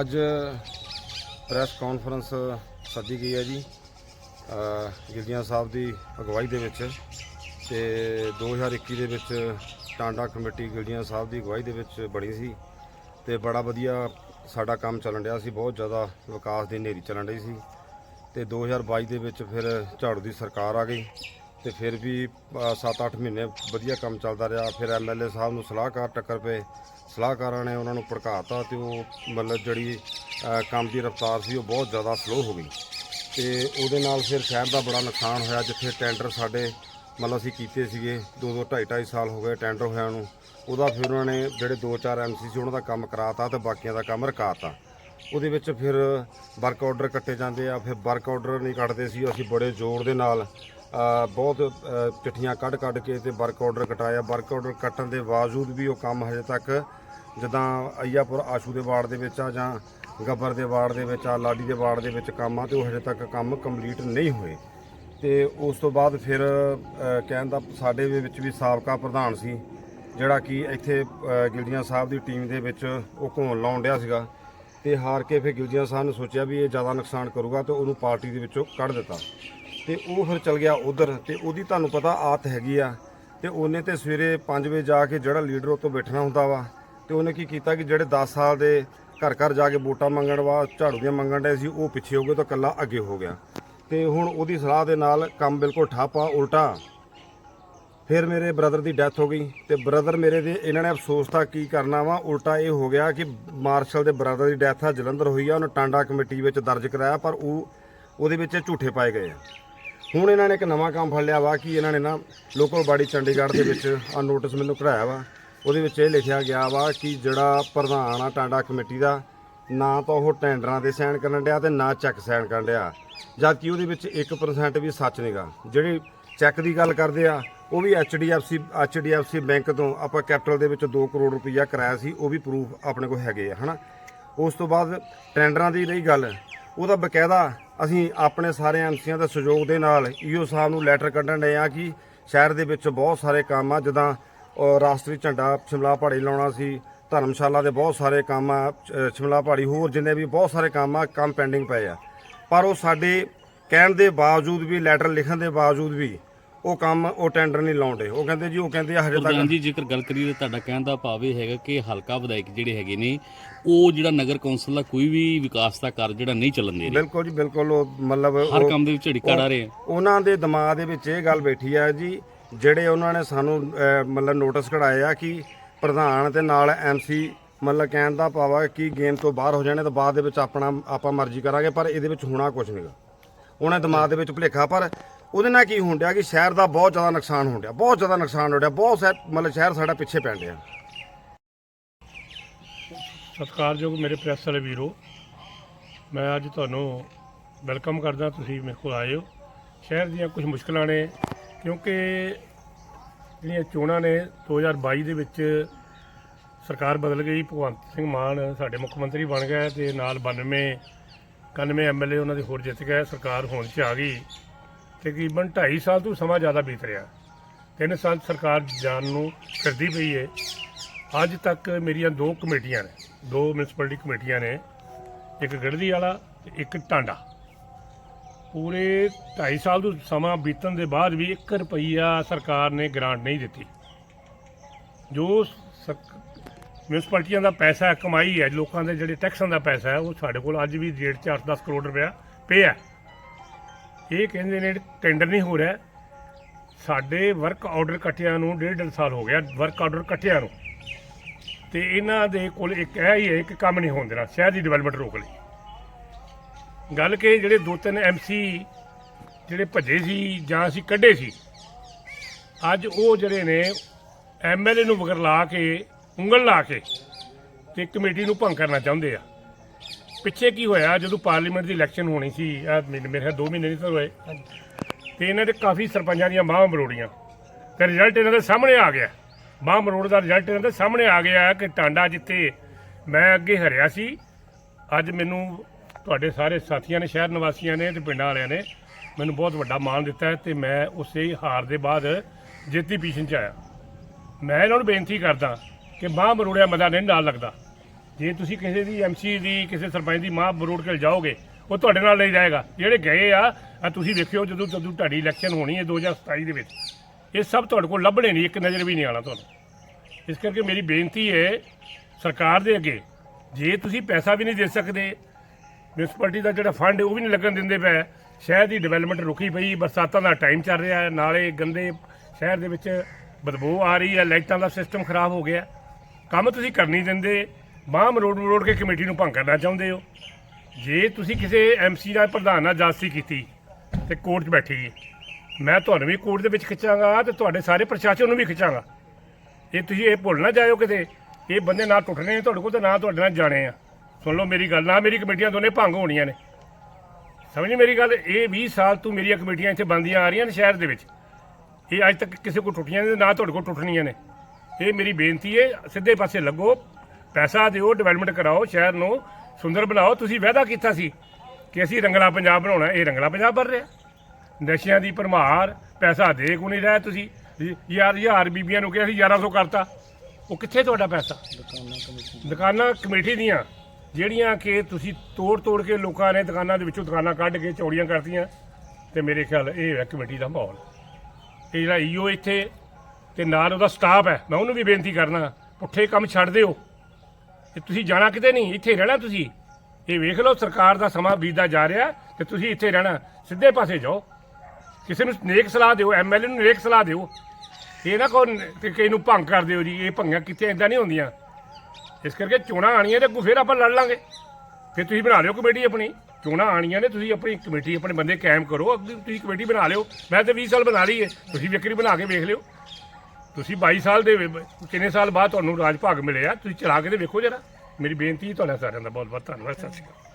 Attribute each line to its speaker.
Speaker 1: ਅੱਜ press conference ਸੱਦੀ ਗਈ ਹੈ ਜੀ ਅ, ਗਿਲਜੀਆਂ ਸਾਹਿਬ ਦੀ ਅਗਵਾਈ ਦੇ ਵਿੱਚ ਤੇ 2021 ਦੇ ਵਿੱਚ ਟਾਂਡਾ ਕਮੇਟੀ ਗਿਲਜੀਆਂ ਸਾਹਿਬ ਦੀ ਅਗਵਾਈ ਦੇ ਵਿੱਚ ਬਣੀ ਸੀ ਤੇ ਬੜਾ ਵਧੀਆ ਸਾਡਾ ਕੰਮ ਚੱਲਣ ਰਿਹਾ ਸੀ ਬਹੁਤ ਜ਼ਿਆਦਾ ਵਿਕਾਸ ਦੀ ਨੇਰੀ ਚੱਲਣ ਰਹੀ ਸੀ ਤੇ 2022 ਦੇ ਵਿੱਚ ਫਿਰ ਝਾੜੂ ਦੀ ਸਰਕਾਰ ਆ ਗਈ ਤੇ ਫਿਰ ਵੀ 7-8 ਮਹੀਨੇ ਵਧੀਆ ਕੰਮ ਚੱਲਦਾ ਰਿਹਾ। ਫਿਰ ਐਮਐਲਏ ਸਾਹਿਬ ਨੂੰ ਸਲਾਹਕਾਰ ਟੱਕਰ ਪਏ। ਸਲਾਹਕਾਰਾਂ ਨੇ ਉਹਨਾਂ ਨੂੰ ਭੜਕਾਤਾ ਤੇ ਉਹ ਮਤਲਬ ਜਿਹੜੀ ਕੰਮ ਦੀ ਰਫ਼ਤਾਰ ਸੀ ਉਹ ਬਹੁਤ ਜ਼ਿਆਦਾ ਸਲੋ ਹੋ ਗਈ। ਤੇ ਉਹਦੇ ਨਾਲ ਫਿਰ ਸ਼ਹਿਰ ਦਾ ਬੜਾ ਨੁਕਸਾਨ ਹੋਇਆ, ਜਿੱਥੇ ਟੈਂਡਰ ਸਾਡੇ ਮਤਲਬ ਅਸੀਂ ਕੀਤੇ ਸੀਗੇ। 2-2 2.5 ਸਾਲ ਹੋ ਗਏ ਟੈਂਡਰ ਹੋਇਆ ਨੂੰ। ਉਹਦਾ ਫਿਰ ਉਹਨਾਂ ਨੇ ਜਿਹੜੇ 2-4 ਐਮਸੀ ਸੀ ਉਹਨਾਂ ਦਾ ਕੰਮ ਕਰਾਤਾ ਤੇ ਬਾਕੀਆਂ ਦਾ ਕੰਮ ਰਕਾਤਾ। ਉਹਦੇ ਵਿੱਚ ਫਿਰ ਵਰਕ ਆਰਡਰ ਕੱਟੇ ਜਾਂਦੇ ਆ, ਫਿਰ ਵਰਕ ਆਰਡਰ ਨਹੀਂ ਕੱਟਦੇ ਸੀ। ਅਸੀਂ ਬੜੇ ਜ਼ੋਰ ਦੇ ਨਾਲ ਬਹੁਤ ਚਿੱਠੀਆਂ ਕੱਢ ਕੱਢ ਕੇ ਤੇ ਵਰਕ ਆਰਡਰ ਕਟਾਇਆ। ਵਰਕ ਆਰਡਰ ਕੱਟਣ ਦੇ ਬਾਵਜੂਦ ਵੀ ਉਹ ਕੰਮ ਹਜੇ ਤੱਕ ਜਿੱਦਾਂ ਅਈਆਪੁਰ ਆਸ਼ੂ ਦੇ ਵਾਰਡ ਦੇ ਵਿੱਚ ਆ ਜਾਂ ਗੱਬਰ ਦੇ ਵਾਰਡ ਦੇ ਵਿੱਚ ਆ, ਲਾਡੀ ਦੇ ਵਾਰਡ ਦੇ ਵਿੱਚ ਕੰਮ ਆ ਤੇ ਉਹ ਹਜੇ ਤੱਕ ਕੰਮ ਕੰਪਲੀਟ ਨਹੀਂ ਹੋਏ। ਤੇ ਉਸ ਤੋਂ ਬਾਅਦ ਫਿਰ ਕਹਿਣ ਦਾ ਸਾਡੇ ਵਿੱਚ ਵੀ ਸਾਬਕਾ ਪ੍ਰਧਾਨ ਸੀ, ਜਿਹੜਾ ਕਿ ਇੱਥੇ ਗਿਲਜੀਆਂ ਸਾਹਿਬ ਦੀ ਟੀਮ ਦੇ ਵਿੱਚ ਉਹ ਘੋਣ ਲਾਉਣ ਡਿਆ ਸੀਗਾ। ਤੇ ਹਾਰ ਕੇ ਫਿਰ ਗਿਲਜੀਆਂ ਸਾਹਿਬ ਨੇ ਸੋਚਿਆ ਵੀ ਇਹ ਜ਼ਿਆਦਾ ਨੁਕਸਾਨ ਕਰੂਗਾ ਤੇ ਉਹਨੂੰ ਪਾਰਟੀ ਦੇ ਵਿੱਚੋਂ ਕੱਢ ਦਿੱਤਾ। ਤੇ ਉਹ ਫਿਰ ਚਲ ਗਿਆ ਉਧਰ ਤੇ ਉਹਦੀ ਤੁਹਾਨੂੰ ਪਤਾ ਆਤ ਹੈਗੀ ਆ। ਤੇ ਉਹਨੇ ਤੇ ਸਵੇਰੇ 5 ਵਜੇ ਜਾ ਕੇ ਜਿਹੜਾ ਲੀਡਰ ਉੱਤੋਂ ਬੈਠਣਾ ਹੁੰਦਾ ਵਾ, ਤੇ ਉਹਨੇ ਕੀ ਕੀਤਾ ਕਿ ਜਿਹੜੇ 10 ਸਾਲ ਦੇ ਘਰ ਘਰ ਜਾ ਕੇ ਵੋਟਾਂ ਮੰਗਣ ਵਾ, ਝਾੜੂ ਦੀਆਂ ਮੰਗਣ ਦੇ ਸੀ, ਉਹ ਪਿੱਛੇ ਹੋ ਗਏ ਤਾਂ ਕੱਲਾ ਅੱਗੇ ਹੋ ਗਿਆ। ਤੇ ਹੁਣ ਉਹਦੀ ਸਲਾਹ ਦੇ ਨਾਲ ਕੰਮ ਬਿਲਕੁਲ ਠੱਪ ਆ, ਉਲਟਾ। ਫਿਰ ਮੇਰੇ ਬ੍ਰਦਰ ਦੀ ਡੈਥ ਹੋ ਗਈ ਤੇ ਬ੍ਰਦਰ ਮੇਰੇ ਦੇ ਇਹਨਾਂ ਨੇ ਅਫਸੋਸ ਤਾਂ ਕੀ ਕਰਨਾ ਵਾ, ਉਲਟਾ ਇਹ ਹੋ ਗਿਆ ਕਿ ਮਾਰਸ਼ਲ ਦੇ ਬ੍ਰਦਰ ਦੀ ਡੈਥ ਆ, ਜਲੰਧਰ ਹੋਈ ਆ, ਉਹਨੂੰ ਟਾਂਡਾ ਕਮੇਟੀ ਵਿੱਚ ਦਰਜ ਕਰਾਇਆ, ਪਰ ਉਹ ਉਹਦੇ ਵਿੱਚ ਝੂਠੇ ਪਾਏ ਗਏ ਆ। ਹੁਣ ਇਹਨਾਂ ਨੇ ਇੱਕ ਨਵਾਂ ਕੰਮ ਫੜ ਲਿਆ ਵਾ ਕਿ ਇਹਨਾਂ ਨੇ ਨਾ ਲੋਕਲ ਬਾਡੀ ਚੰਡੀਗੜ੍ਹ ਦੇ ਵਿੱਚ ਆ ਨੋਟਿਸ ਮੈਨੂੰ ਕਢਾਇਆ ਵਾ। ਉਹਦੇ ਵਿੱਚ ਇਹ ਲਿਖਿਆ ਗਿਆ ਵਾ ਕਿ ਜਿਹੜਾ ਪ੍ਰਧਾਨ ਆ ਟਾਂਡਾ ਕਮੇਟੀ ਦਾ, ਨਾ ਤਾਂ ਉਹ ਟੈਂਡਰਾਂ ਦੇ ਸਾਈਨ ਕਰਨ ਡਿਆ ਤੇ ਨਾ ਚੈੱਕ ਸਾਈਨ ਕਰਨ ਡਿਆ। ਜਦ ਕਿ ਉਹਦੇ ਵਿੱਚ 1% ਵੀ ਸੱਚ ਨਹੀਂਗਾ ਜਿਹੜੀ ਚੈੱਕ ਦੀ ਗੱਲ ਕਰਦੇ ਆ, ਉਹ ਵੀ HDFC HDFC ਬੈਂਕ ਤੋਂ ਆਪਾਂ ਕੈਪੀਟਲ ਦੇ ਵਿੱਚ 2 ਕਰੋੜ ਰੁਪਈਆ ਕਰਾਇਆ ਸੀ, ਉਹ ਵੀ ਪ੍ਰੂਫ ਆਪਣੇ ਕੋਲ ਹੈਗੇ ਆ, ਹਨਾ। ਉਸ ਤੋਂ ਬਾਅਦ ਟੈਂਡਰਾਂ ਦੀ ਰਹੀ ਗੱਲ, ਉਹਦਾ ਬਕਾਇਦਾ ਅਸੀਂ ਆਪਣੇ ਸਾਰੇ ਐਮਸੀਆਂ ਦੇ ਸਹਿਯੋਗ ਦੇ ਨਾਲ ਈਓ ਸਾਹਿਬ ਨੂੰ ਲੈਟਰ ਕੱਢਣ ਡਏ ਆ ਕਿ ਸ਼ਹਿਰ ਦੇ ਵਿੱਚ ਬਹੁਤ ਸਾਰੇ ਕੰਮ ਆ, ਜਿੱਦਾਂ ਰਾਸ਼ਟਰੀ ਝੰਡਾ ਸ਼ਿਮਲਾ ਪਹਾੜੀ ਲਾਉਣਾ ਸੀ, ਧਰਮਸ਼ਾਲਾ ਦੇ ਬਹੁਤ ਸਾਰੇ ਕੰਮ ਆ ਸ਼ਿਮਲਾ ਪਹਾੜੀ, ਹੋਰ ਜਿੰਨੇ ਵੀ ਬਹੁਤ ਸਾਰੇ ਕੰਮ ਆ, ਕੰਮ ਪੈਂਡਿੰਗ ਪਏ ਆ। ਪਰ ਉਹ ਸਾਡੇ ਕਹਿਣ ਦੇ ਬਾਵਜੂਦ ਵੀ ਲੈਟਰ ਲਿਖਣ ਦੇ ਬਾਵਜੂਦ ਵੀ ਉਹ ਕੰਮ ਉਹ ਟੈਂਡਰ ਨਹੀਂ ਲਾਉਂਦੇ। ਉਹ ਕਹਿੰਦੇ ਜੀ ਉਹ ਕਹਿੰਦੇ ਆ ਹਜੇ
Speaker 2: ਪ੍ਰਧਾਨ
Speaker 1: ਤੱਕ
Speaker 2: ਜੀ ਜੇਕਰ ਗੱਲ ਕਰੀਏ ਤਾਂ ਤੁਹਾਡਾ ਕਹਿਣ ਦਾ ਭਾਵ ਇਹ ਹੈਗਾ ਕਿ ਹਲਕਾ ਵਿਧਾਇਕ ਜਿਹੜੇ ਹੈਗੇ ਨੇ ਉਹ ਜਿਹੜਾ ਨਗਰ ਕੌਂਸਲ ਦਾ ਕੋਈ ਵੀ ਵਿਕਾਸ ਦਾ ਕਾਰਜ ਜਿਹੜਾ ਨਹੀਂ ਚੱਲਣ ਦੇ ਰਹੇ।
Speaker 1: ਬਿਲਕੁਲ ਜੀ ਬਿਲਕੁਲ ਉਹ ਮਤਲਬ
Speaker 2: ਹਰ
Speaker 1: ਉਹ-
Speaker 2: ਕੰਮ ਦੇ ਵਿੱਚ ਝੜਕਾ ਡਾ ਰਹੇ ਆ।
Speaker 1: ਉਹਨਾਂ ਦੇ ਦਿਮਾਗ ਦੇ ਵਿੱਚ ਇਹ ਗੱਲ ਬੈਠੀ ਆ ਜੀ ਜਿਹੜੇ ਉਹਨਾਂ ਨੇ ਸਾਨੂੰ ਅਹ, ਮਤਲਬ ਨੋਟਿਸ ਕਢਾਏ ਆ ਕਿ ਪ੍ਰਧਾਨ ਤੇ ਨਾਲ ਐਮਸੀ ਮਤਲਬ ਕਹਿਣ ਦਾ ਭਾਵਾ ਕਿ ਗੇਮ ਤੋਂ ਬਾਹਰ ਹੋ ਜਾਣੇ ਤਾਂ ਬਾਅਦ ਦੇ ਵਿੱਚ ਆਪਣਾ ਆਪਾਂ ਮਰਜ਼ੀ ਕਰਾਂਗੇ ਪਰ ਇਹਦੇ ਵਿੱਚ ਹੋਣਾ ਕੁਝ ਨਹੀਂਗਾ ਉਹਨਾਂ ਦੇ ਦਿਮਾਗ ਦੇ ਵਿੱਚ ਭੁਲੇਖਾ ਪਰ ਉਹਦੇ ਨਾਲ ਕੀ ਹੋਣ ਡਿਆ ਕਿ ਸ਼ਹਿਰ ਦਾ ਬਹੁਤ ਜ਼ਿਆਦਾ ਨੁਕਸਾਨ ਹੋਣ ਡਿਆ, ਬਹੁਤ ਜ਼ਿਆਦਾ ਨੁਕਸਾਨ ਹੋ ਡਿਆ, ਬਹੁਤ ਸਾ- ਮਤਲਬ ਸ਼ਹਿਰ ਸਾਡਾ ਪਿੱਛੇ ਪੈਣ ਡਿਆ।
Speaker 3: ਸਤਿਕਾਰਯੋਗ ਮੇਰੇ ਪ੍ਰੈਸ ਵਾਲੇ ਵੀਰੋ, ਮੈਂ ਅੱਜ ਤੁਹਾਨੂੰ ਵੈਲਕਮ ਕਰਦਾ, ਤੁਸੀਂ ਮੇਰੇ ਕੋਲ ਆਏ ਹੋ। ਸ਼ਹਿਰ ਦੀਆਂ ਕੁਝ ਮੁਸ਼ਕਲਾਂ ਨੇ, ਕਿਉਂਕਿ ਜਿਹੜੀਆਂ ਚੋਣਾਂ ਨੇ 2022 ਦੇ ਵਿੱਚ ਸਰਕਾਰ ਬਦਲ ਗਈ, ਭਗਵੰਤ ਸਿੰਘ ਮਾਨ ਸਾਡੇ ਮੁੱਖ ਮੰਤਰੀ ਬਣ ਗਏ ਤੇ ਨਾਲ 92 91 ਐਮਐਲਏ ਉਹਨਾਂ ਦੇ ਹੋਰ ਜਿੱਤ ਗਏ, ਸਰਕਾਰ ਹੋਣ 'ਚ ਆ ਗਈ। ਤਕਰੀਬਨ 2.5 ਸਾਲ ਤੋਂ ਸਮਾਂ ਜ਼ਿਆਦਾ ਬੀਤ ਰਿਹਾ। ਤਿੰਨ ਸਾਲ ਸਰਕਾਰ ਜਾਣ ਨੂੰ ਫਿਰਦੀ ਪਈ ਹੈ ਅੱਜ ਤੱਕ ਮੇਰੀਆਂ ਦੋ ਕਮੇਟੀਆਂ ਨੇ, ਦੋ ਮਿਊਨਿਸਪੈਲਿਟੀ ਕਮੇਟੀਆਂ ਨੇ, ਇੱਕ ਗੜਦੀ ਵਾਲਾ ਤੇ ਇੱਕ ਟਾਂਡਾ। ਪੂਰੇ 2.5 ਸਾਲ ਤੋਂ ਸਮਾਂ ਬੀਤਣ ਦੇ ਬਾਅਦ ਵੀ 1 ਰੁਪਈਆ ਸਰਕਾਰ ਨੇ ਗ੍ਰਾਂਟ ਨਹੀਂ ਦਿੱਤੀ। ਜੋ ਸਕ- ਮਿਊਨਿਸਪੈਲਿਟੀਆਂ ਦਾ ਪੈਸਾ ਕਮਾਈ ਹੈ, ਲੋਕਾਂ ਦੇ ਜਿਹੜੇ ਟੈਕਸਾਂ ਦਾ ਪੈਸਾ ਹੈ, ਉਹ ਸਾਡੇ ਕੋਲ ਅੱਜ ਵੀ ਡੇਢ 'ਚ 8-10 ਕਰੋੜ ਰੁਪਇਆ ਪਿਆ। ਇਹ ਕਹਿੰਦੇ ਨੇ ਟੈਂਡਰ ਨਹੀਂ ਹੋ ਰਿਹਾ। ਸਾਡੇ ਵਰਕ ਆਰਡਰ ਇਕੱਠਿਆਂ ਨੂੰ ਡੇਢ ਡੇਢ ਸਾਲ ਹੋ ਗਿਆ ਵਰਕ ਆਰਡਰ ਇਕੱਠਿਆਂ ਨੂੰ। ਤੇ ਇਹਨਾਂ ਦੇ ਕੋਲ ਇੱਕ ਇਹ ਹੀ ਹੈ ਕਿ ਕੰਮ ਨਹੀਂ ਹੋਣ ਦੇਣਾ, ਸ਼ਹਿਰ ਦੀ ਡਿਵੈਲਪਮੈਂਟ ਰੋਕ ਲਈ। ਗੱਲ ਕਿ ਜਿਹੜੇ ਦੋ ਤਿੰਨ ਐਮਸੀ ਜਿਹੜੇ ਭੱਜੇ ਸੀ ਜਾਂ ਅਸੀਂ ਕੱਢੇ ਸੀ, ਅੱਜ ਉਹ ਜਿਹੜੇ ਨੇ ਐਮਐਲਏ ਨੂੰ ਵਗਰ ਲਾ ਕੇ, ਉਂਗਲ ਲਾ ਕੇ ਤੇ ਕਮੇਟੀ ਨੂੰ ਭੰਗ ਕਰਨਾ ਚਾਹੁੰਦੇ ਆ। ਪਿੱਛੇ ਕੀ ਹੋਇਆ ਜਦੋਂ ਪਾਰਲੀਮੈਂਟ ਦੀ ਇਲੈਕਸ਼ਨ ਹੋਣੀ ਸੀ ਆ ਮੇਰੇ ਖਿਆਲ 2 ਮਹੀਨੇ ਨਹੀਂ ਤਾਂ ਹੋਏ। ਤੇ ਇਹਨਾਂ ਦੇ ਕਾਫੀ ਸਰਪੰਚਾਂ ਦੀਆਂ ਬਾਹਾਂ ਮਰੋੜੀਆਂ। ਤੇ ਰਿਜ਼ਲਟ ਇਹਨਾਂ ਦੇ ਸਾਹਮਣੇ ਆ ਗਿਆ। ਬਾਹ ਮਰੋੜ ਦਾ ਰਿਜ਼ਲਟ ਇਹਨਾਂ ਦੇ ਸਾਹਮਣੇ ਆ ਗਿਆ ਕਿ ਟਾਂਡਾ ਜਿੱਥੇ ਮੈਂ ਅੱਗੇ ਹਰਿਆ ਸੀ ਅੱਜ ਮੈਨੂੰ ਤੁਹਾਡੇ ਸਾਰੇ ਸਾਥੀਆਂ ਨੇ ਸ਼ਹਿਰ ਨਿਵਾਸੀਆਂ ਨੇ ਤੇ ਪਿੰਡਾਂ ਵਾਲਿਆਂ ਨੇ ਮੈਨੂੰ ਬਹੁਤ ਵੱਡਾ ਮਾਣ ਦਿੱਤਾ ਤੇ ਮੈਂ ਉਸੇ ਹਾਰ ਦੇ ਬਾਅਦ ਜਿੱਤੀ ਪੀਸ਼ਨ ਚ ਆਇਆ। ਮੈਂ ਇਹਨਾਂ ਨੂੰ ਬੇਨਤੀ ਕਰਦਾ ਕਿ ਬਾਹ ਮਰੋੜਿਆ ਮਦਾ ਨਹੀਂ ਨਾਲ ਲੱਗਦਾ। ਜੇ ਤੁਸੀਂ ਕਿਸੇ ਦੀ ਐਮਸੀ ਦੀ, ਕਿਸੇ ਸਰਪੰਚ ਦੀ ਮਾਂ ਬਰੋੜ ਕੇ ਜਾਓਗੇ, ਉਹ ਤੁਹਾਡੇ ਨਾਲ ਨਹੀਂ ਜਾਏਗਾ। ਜਿਹੜੇ ਗਏ ਆ ਆ ਤੁਸੀਂ ਵੇਖਿਓ ਜਦੋਂ ਜਦੋਂ ਤੁਹਾਡੀ ਇਲੈਕਸ਼ਨ ਹੋਣੀ ਹੈ 2027 ਦੇ ਵਿੱਚ, ਇਹ ਸਭ ਤੁਹਾਡੇ ਕੋਲ ਲੱਭਣੇ ਨਹੀਂ, ਇੱਕ ਨਜ਼ਰ ਵੀ ਨਹੀਂ ਆਣਾ ਤੁਹਾਨੂੰ। ਇਸ ਕਰਕੇ ਮੇਰੀ ਬੇਨਤੀ ਹੈ, ਸਰਕਾਰ ਦੇ ਅੱਗੇ, ਜੇ ਤੁਸੀਂ ਪੈਸਾ ਵੀ ਨਹੀਂ ਦੇ ਸਕਦੇ ਮਿਊਨਿਸਪੈਲਿਟੀ ਦਾ ਜਿਹੜਾ ਫੰਡ ਹੈ, ਉਹ ਵੀ ਨਹੀਂ ਲੱਗਣ ਦਿੰਦੇ ਪਏ। ਸ਼ਹਿਰ ਦੀ ਡਿਵੈਲਪਮੈਂਟ ਰੁਕੀ ਪਈ, ਬਰਸਾਤਾਂ ਦਾ ਟਾਈਮ ਚੱਲ ਰਿਹਾ ਹੈ, ਨਾਲੇ ਗੰਦੇ ਸ਼ਹਿਰ ਦੇ ਵਿੱਚ ਬਦਬੂ ਆ ਰਹੀ ਹੈ, ਲਾਈਟਾਂ ਦਾ ਸਿਸਟਮ ਖਰਾਬ ਹੋ ਗਿਆ। ਕੰਮ ਤੁਸੀਂ ਕਰ ਨਹੀਂ ਦਿੰਦੇ ਬਾਹਰ ਮਰੋੜ ਮਰੋੜ ਕੇ ਕਮੇਟੀ ਨੂੰ ਭੰਗ ਕਰਨਾ ਚਾਹੁੰਦੇ ਹੋ? ਜੇ ਤੁਸੀਂ ਕਿਸੇ ਐਮਸੀ ਨਾਲ ਪ੍ਰਧਾਨ ਨਾਲ ਜਾਸਤੀ ਕੀਤੀ ਤੇ ਕੋਰਟ 'ਚ ਬੈਠੀ ਮੈਂ ਤੁਹਾਨੂੰ ਵੀ ਕੋਰਟ ਦੇ ਵਿੱਚ ਖਿੱਚਾਂਗਾ ਤੇ ਤੁਹਾਡੇ ਸਾਰੇ ਪ੍ਰਸ਼ਾਸਨ ਨੂੰ ਵੀ ਖਿੱਚਾਂਗਾ। ਇਹ ਤੁਸੀਂ ਇਹ ਭੁੱਲ ਨਾ ਜਾਇਓ ਕਿਤੇ, ਇਹ ਬੰਦੇ ਨਾ ਟੁੱਟਣੇ ਤੁਹਾਡੇ ਕੋਲ ਤੇ ਨਾ ਤੁਹਾਡੇ ਨਾਲ ਜਾਣੇ ਆ। ਸੁਣ ਲਓ ਮੇਰੀ ਗੱਲ, ਨਾ ਮੇਰੀ ਕਮੇਟੀਆਂ ਦੋਨੇ ਭੰਗ ਹੋਣੀਆਂ ਨੇ। ਸਮਝੀ ਮੇਰੀ ਗੱਲ? ਇਹ 20 ਸਾਲ ਤੋਂ ਮੇਰੀਆਂ ਕਮੇਟੀਆਂ ਇੱਥੇ ਬੰਦੀਆਂ ਆ ਰਹੀਆਂ ਨੇ ਸ਼ਹਿਰ ਦੇ ਵਿੱਚ। ਇਹ ਅੱਜ ਤੱਕ ਕਿਸੇ ਕੋਲ ਟੁੱਟੀਆਂ ਨੇ ਨਾ ਤੁਹਾਡੇ ਕੋਲ ਟੁੱਟਣੀਆਂ ਨੇ। ਇਹ ਮੇਰੀ ਬੇਨਤੀ ਹੈ, ਸਿੱਧੇ ਪਾਸੇ ਲੱਗੋ। ਪੈਸਾ ਦਿਓ ਡਿਵੈਲਪਮੈਂਟ ਕਰਾਓ, ਸ਼ਹਿਰ ਨੂੰ ਸੁੰਦਰ ਬਣਾਓ। ਤੁਸੀਂ ਵਾਅਦਾ ਕੀਤਾ ਸੀ ਕਿ ਅਸੀਂ ਰੰਗਲਾ ਪੰਜਾਬ ਬਣਾਉਣਾ ਇਹ ਰੰਗਲਾ ਪੰਜਾਬ ਬਣ ਰਿਹਾ। ਨਸ਼ਿਆਂ ਦੀ ਭਰਮਾਰ, ਪੈਸਾ ਦੇ ਕੋ ਨਹੀਂ ਰਿਹਾ ਤੁਸੀਂ? ਯਾਰ, ਹਜ਼ਾਰ ਬੀਬੀਆਂ ਨੂੰ ਕਿਹਾ ਸੀ 1100 ਕਰਤਾ। ਉਹ ਕਿੱਥੇ ਤੁਹਾਡਾ ਪੈਸਾ? ਦੁਕਾਨਾਂ ਕਮੇਟੀ ਦੀਆਂ, ਜਿਹੜੀਆਂ ਕਿ ਤੁਸੀਂ ਤੋੜ ਤੋੜ ਕੇ ਲੋਕਾਂ ਨੇ ਦੁਕਾਨਾਂ ਦੇ ਵਿੱਚੋਂ ਦੁਕਾਨਾਂ ਕੱਢ ਕੇ ਚੌੜੀਆਂ ਕਰਤੀਆਂ। ਤੇ ਮੇਰੇ ਖਿਆਲ ਇਹ ਹੈ ਕਮੇਟੀ ਦਾ ਮਾਹੌਲ। ਇਹ ਜਿਹੜਾ ਈਓ ਇੱਥੇ, ਤੇ ਨਾਲ ਉਹਦਾ ਸਟਾਫ ਹੈ, ਮੈਂ ਉਹਨੂੰ ਵੀ ਬੇਨਤੀ ਕਰਨਾ, ਪੁੱਠੇ ਕੰਮ ਛੱਡ ਦਿਓ। ਤੇ ਤੁਸੀਂ ਜਾਣਾ ਕਿਤੇ ਨਹੀਂ, ਇੱਥੇ ਰਹਿਣਾ ਤੁਸੀਂ। ਇਹ ਵੇਖ ਲਓ, ਸਰਕਾਰ ਦਾ ਸਮਾਂ ਬੀਤਦਾ ਜਾ ਰਿਹਾ ਤੇ ਤੁਸੀਂ ਇੱਥੇ ਰਹਿਣਾ। ਸਿੱਧੇ ਪਾਸੇ ਜਾਓ। ਕਿਸੇ ਨੂੰ ਨੇਕ ਸਲਾਹ ਦਿਓ ਐਮਐਲਏ ਨੂੰ ਨੇਕ ਸਲਾਹ ਦਿਓ। ਇਹ ਨਾ ਕਹੋ ਕਿਸੇ ਨੂੰ ਭੰਗ ਕਰ ਦਿਓ ਜੀ, ਇਹ ਭੰਗਾਂ ਕਿਤੇ ਇਦਾਂ ਨਹੀਂ ਹੁੰਦੀਆਂ। ਇਸ ਕਰਕੇ ਚੋਣਾਂ ਆਣੀਆਂ ਤੇ ਅੱਗੋਂ ਫਿਰ ਆਪਾਂ ਲੜ ਲਾਂਗੇ। ਫਿਰ ਤੁਸੀਂ ਬਣਾ ਲਿਓ ਕਮੇਟੀ ਆਪਣੀ। ਚੋਣਾਂ ਆਣੀਆਂ ਨੇ, ਤੁਸੀਂ ਆਪਣੀ ਕਮੇਟੀ, ਆਪਣੇ ਬੰਦੇ ਕਾਇਮ ਕਰੋ। ਅੱਗੇ ਤੁਸੀਂ ਕਮੇਟੀ ਬਣਾ ਲਿਓ। ਮੈਂ ਤੇ 20 ਸਾਲ ਬਣਾ ਲਈ ਹੈ ਤੁਸੀਂ ਵੀ ਬਣਾ ਕੇ ਵੇਖ ਲਿਓ। ਤੁਸੀਂ 22 ਸਾਲ ਦੇ ਵੇ- ਕਿੰਨੇ ਸਾਲ ਬਾਅਦ ਤੁਹਾਨੂੰ ਰਾਜ ਭਾਗ ਮਿਲਿਆ? ਤੁਸੀਂ ਚਲਾ ਕੇ ਤੇ ਵੇਖੋ ਜਰਾ। ਮੇਰੀ ਬੇਨਤੀ ਹੈ ਤੁਹਾਡਾ ਸਾਰਿਆਂ ਦਾ ਬਹੁਤ ਬਹੁਤ ਧੰਨਵਾਦ, ਸਤਿ ਸ਼੍ਰੀ ਅਕਾਲ।